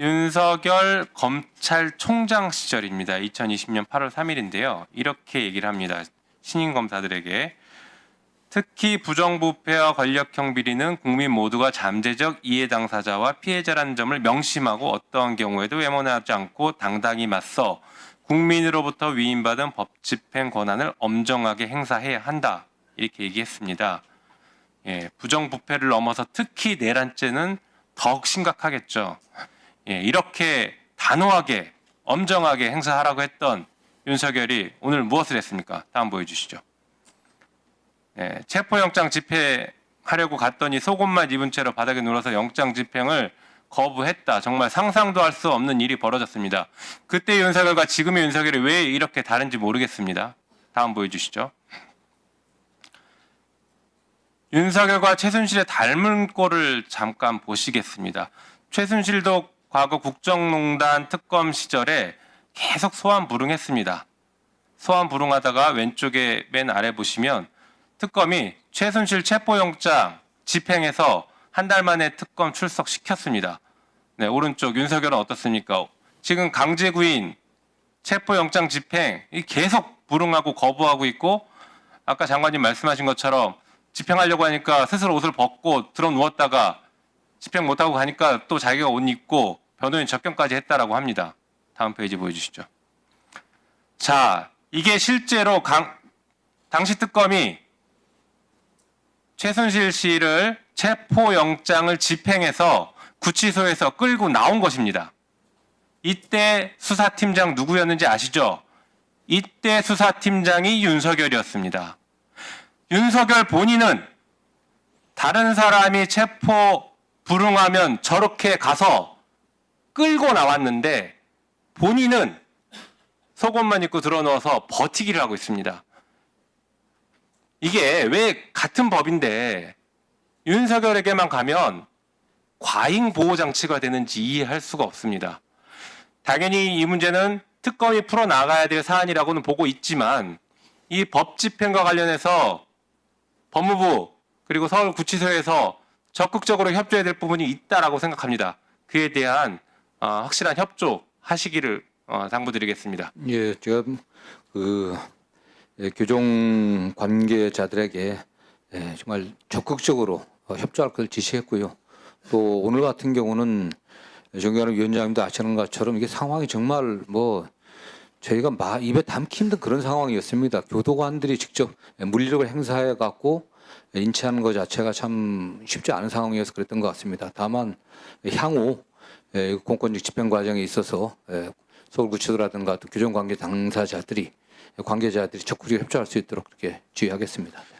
윤석열 검찰총장 시절입니다. 2020년 8월 3일인데요. 이렇게 얘기를 합니다. 신임 검사들에게 특히 부정부패와 권력형 비리는 국민 모두가 잠재적 이해 당사자와 피해자라는 점을 명심하고 어떠한 경우에도 외면하지 않고 당당히 맞서 국민으로부터 위임받은 법 집행 권한을 엄정하게 행사해야 한다. 이렇게 얘기했습니다. 예, 부정부패를 넘어서 특히 내란죄는 더욱 심각하겠죠. 예, 이렇게 단호하게 엄정하게 행사하라고 했던 윤석열이 오늘 무엇을 했습니까? 다음 보여주시죠. 예, 체포영장 집행하려고 갔더니 속옷만 입은 채로 바닥에 누워서 영장 집행을 거부했다. 정말 상상도 할 수 없는 일이 벌어졌습니다. 그때 윤석열과 지금의 윤석열이 왜 이렇게 다른지 모르겠습니다. 다음 보여주시죠. 윤석열과 최순실의 닮은 꼴을 잠깐 보시겠습니다. 최순실도 과거 국정농단 특검 시절에 계속 소환불응했습니다. 소환불응하다가 왼쪽에 맨 아래 보시면 특검이 최순실 체포영장 집행해서 한 달 만에 특검 출석시켰습니다. 네, 오른쪽 윤석열은 어떻습니까? 지금 강제구인 체포영장 집행 이 계속 불응하고 거부하고 있고 아까 장관님 말씀하신 것처럼 집행하려고 하니까 스스로 옷을 벗고 들어 누웠다가 집행 못하고 가니까 또 자기가 옷 입고 변호인 접견까지 했다라고 합니다. 다음 페이지 보여주시죠. 자, 이게 실제로 강, 당시 특검이 최순실 씨를 체포영장을 집행해서 구치소에서 끌고 나온 것입니다. 이때 수사팀장 누구였는지 아시죠? 이때 수사팀장이 윤석열이었습니다. 윤석열 본인은 다른 사람이 체포 불응하면 저렇게 가서 끌고 나왔는데 본인은 속옷만 입고 들어넣어서 버티기를 하고 있습니다. 이게 왜 같은 법인데 윤석열에게만 가면 과잉 보호 장치가 되는지 이해할 수가 없습니다. 당연히 이 문제는 특검이 풀어 나가야 될 사안이라고는 보고 있지만 이 법 집행과 관련해서 법무부 그리고 서울구치소에서 적극적으로 협조해야 될 부분이 있다라고 생각합니다. 그에 대한 어, 확실한 협조 하시기를 어, 당부드리겠습니다. 예, 제가 그 예, 교정 관계자들에게 예, 정말 적극적으로 어, 협조할 것을 지시했고요. 또 오늘 같은 경우는 정경환 위원장님도 아시는 것처럼 이게 상황이 정말 뭐 저희가 마, 입에 담기 힘든 그런 상황이었습니다. 교도관들이 직접 물리력을 행사해 갖고 인치하는 것 자체가 참 쉽지 않은 상황이어서 그랬던 것 같습니다. 다만 향후 예, 공권력 집행 과정에 있어서 예, 서울구치소라든가 또 교정관계 당사자들이 관계자들이 적극적으로 협조할 수 있도록 그렇게 지휘하겠습니다.